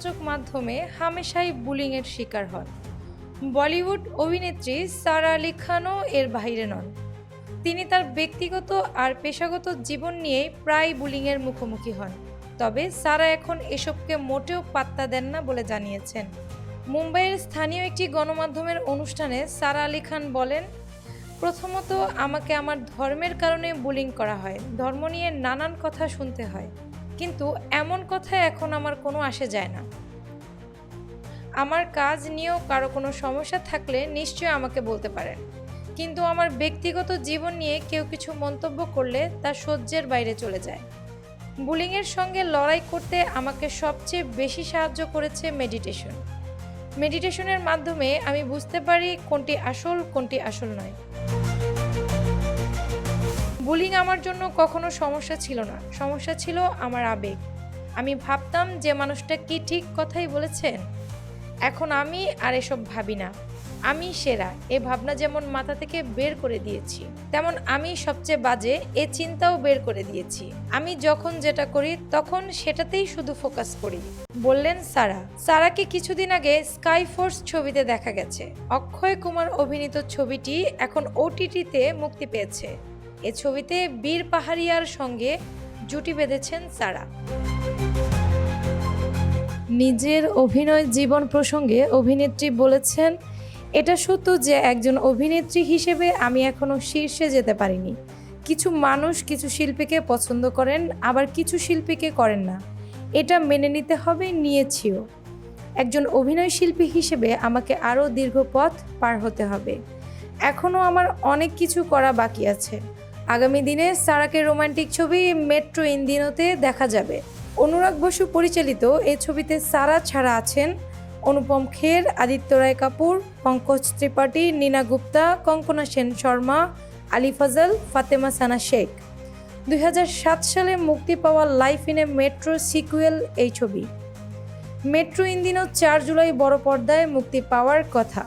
সমালোচক মাধ্যমে হামেশাই বুলিংয়ের শিকার হন। বলিউড অভিনেত্রী সারা আলি খানও এর বাইরে নন। তিনি তার ব্যক্তিগত আর পেশাগত জীবন নিয়েই প্রায় বুলিংয়ের মুখোমুখি হন। তবে সারা এখন এসবকে মোটেও পাত্তা দেন না বলে জানিয়েছেন। মুম্বাইয়ের স্থানীয় একটি গণমাধ্যমের অনুষ্ঠানে সারা আলি খান বলেন, প্রথমত আমাকে আমার ধর্মের কারণে বুলিং করা হয়। ধর্ম নিয়ে নানান কথা শুনতে হয়। কিন্তু এমন কথা এখন আমার কোনো আসে যায় না। আমার কাজ নিয়েও কারও কোনো সমস্যা থাকলে নিশ্চয়ই আমাকে বলতে পারেন। কিন্তু আমার ব্যক্তিগত জীবন নিয়ে কেউ কিছু মন্তব্য করলে তা সহ্যের বাইরে চলে যায়। বুলিংয়ের সঙ্গে লড়াই করতে আমাকে সবচেয়ে বেশি সাহায্য করেছে মেডিটেশন। মেডিটেশনের মাধ্যমে আমি বুঝতে পারি কোনটি আসল কোনটি আসল নয়। বুলিং আমার জন্য কখনো সমস্যা ছিল না। সমস্যা ছিল আমার আবেগ। আমি ভাবতাম যে মানুষটা কি ঠিক কথাই বলেছেন? এখন আমি আর এসব ভাবি না। আমি সেরা। এ ভাবনা যেমন মাথা থেকে বের করে দিয়েছি, তেমন আমি সবচেয়ে বাজে এ চিন্তাও বের করে দিয়েছি। আমি যখন যেটা করি, তখন সেটাতেই শুধু ফোকাস করি। বললেন সারা। সারাকে কিছুদিন আগে স্কাই ফোর্স ছবিতে দেখা গেছে। অক্ষয় কুমার অভিনীত ছবিটি এখন ওটিটিতে মুক্তি পেয়েছে। এ ছবিতে বীর পাহাড়িয়ার সঙ্গে জুটি বেঁধেছেন সারা। নিজের অভিনয় জীবন প্রসঙ্গে অভিনেত্রী বলেছেন, এটা সত্য যে একজন অভিনেত্রী হিসেবে আমি এখনও শীর্ষে যেতে পারিনি। কিছু মানুষ কিছু শিল্পীকে পছন্দ করেন, আবার কিছু শিল্পীকে করেন না। এটা মেনে নিতে হবে নিয়েছিও। একজন অভিনয় শিল্পী হিসেবে আমাকে আরও দীর্ঘ পথ পার হতে হবে। এখনও আমার অনেক কিছু করা বাকি আছে। আগামী দিনে সারাকে রোমান্টিক ছবি মেট্রো ইন্দিনোতে দেখা যাবে। অনুরাগ বসু পরিচালিত এই ছবিতে সারা ছাড়া আছেন অনুপম খের, আদিত্য রায় কাপুর, পঙ্কজ ত্রিপাঠী, নীনা গুপ্তা, কঙ্কনা সেন শর্মা, আলী ফজল, ফাতেমা সানা শেখ। দুই হাজার সাত সালে মুক্তি পাওয়া life in a metro sequel এই ছবি। মেট্রো ইন্দিনো চার জুলাই বড় পর্দায় মুক্তি পাওয়ার কথা।